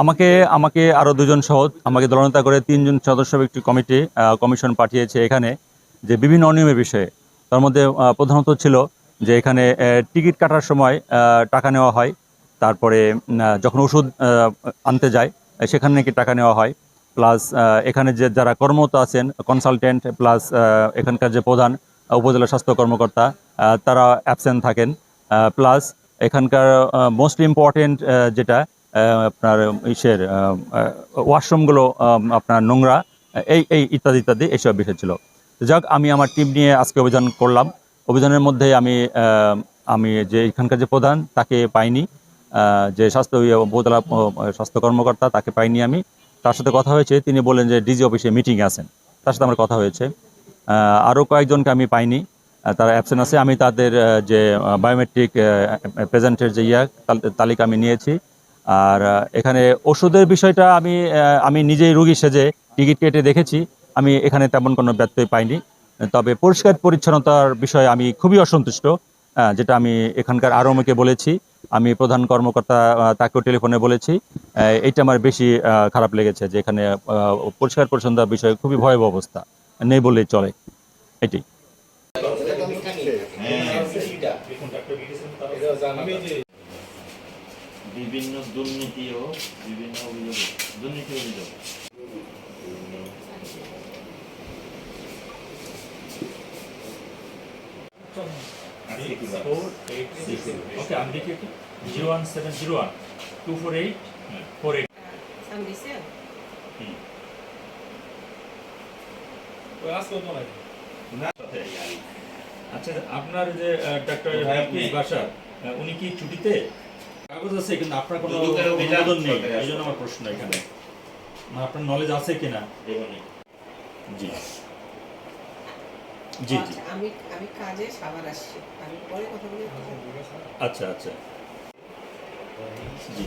আমাকে আমাকে আরও দুজন সহ, আমাকে দলনেতা করে তিনজন সদস্য একটি কমিটি কমিশন পাঠিয়েছে এখানে যে বিভিন্ন অনিয়মের বিষয়ে। তার মধ্যে প্রধানত ছিল যে এখানে টিকিট কাটার সময় টাকা নেওয়া হয়, তারপরে যখন ওষুধ আনতে যায় সেখানে নাকি টাকা নেওয়া হয়, প্লাস এখানে যে, যারা কর্মরত আছেন কনসালটেন্ট প্লাস এখানকার যে প্রধান উপজেলা স্বাস্থ্য কর্মকর্তা তারা অ্যাবসেন্ট থাকেন প্লাস, এখানকার মোস্ট ইম্পর্টেন্ট যেটা আপনার ইসের ওয়াশরুমগুলো আপনার নোংরা, এই এই ইত্যাদি ইত্যাদি, এইসব বিষয় ছিল। যাক, আমি আমার টিম নিয়ে আজকে অভিযান করলাম। অভিযানের মধ্যে আমি আমি যে এখানকার যে প্রধান, তাকে পাইনি। যে স্বাস্থ্য উপজেলা স্বাস্থ্য কর্মকর্তা, তাকে পাইনি আমি। তার সাথে কথা হয়েছে, তিনি বলেন যে ডিজি অফিসে মিটিং আছেন। তার সাথে আমার কথা হয়েছে। আরও কয়েকজনকে আমি পাইনি। তারা অ্যাবসেন্ট আছে। আমি তাদের যে বায়োমেট্রিক প্রেজেন্টের যে ইয়া, তাল- তালিকা আমি নিয়েছি। আর এখানে ওষুধের বিষয়টা আমি আহ, আমি নিজেই রুগী সেজে টিকিট কেটে দেখেছি। আমি এখানে তেমন কোনো ব্যত্যয় পাইনি। তবে পরিষ্কার পরিচ্ছন্নতার বিষয়ে আমি খুবই অসন্তুষ্ট যেটা আমি এখানকার আরও আমাকে বলেছি। আমি প্রধান কর্মকর্তা তাকেও টেলিফোনে বলেছি। আহ, এইটা আমার বেশি আহ, খারাপ লেগেছে যে এখানে আহ, পরিষ্কার পরিচ্ছন্নতার বিষয়ে খুবই ভয়াবহ অবস্থা। নেই বললেই চলে। এটি বিভিন্ন দুর্নীতি ও বিভিন্ন অভিযোগ। দুর্নীতি অভিযোগ। আচ্ছা আপনার যে ডাক্তার উনি কি ছুটিতে? কাগজ আছে কিন্তু আপনার কোনো অনুমোদন নেই। এই জন্য আমার প্রশ্ন এখানে। না আপনার নলেজ আছে কিনা? জি। জি জি। আচ্ছা, আমি আমি কাজে সাবার আসছি। আমি পরে কথা বলি। আচ্ছা আচ্ছা। জি।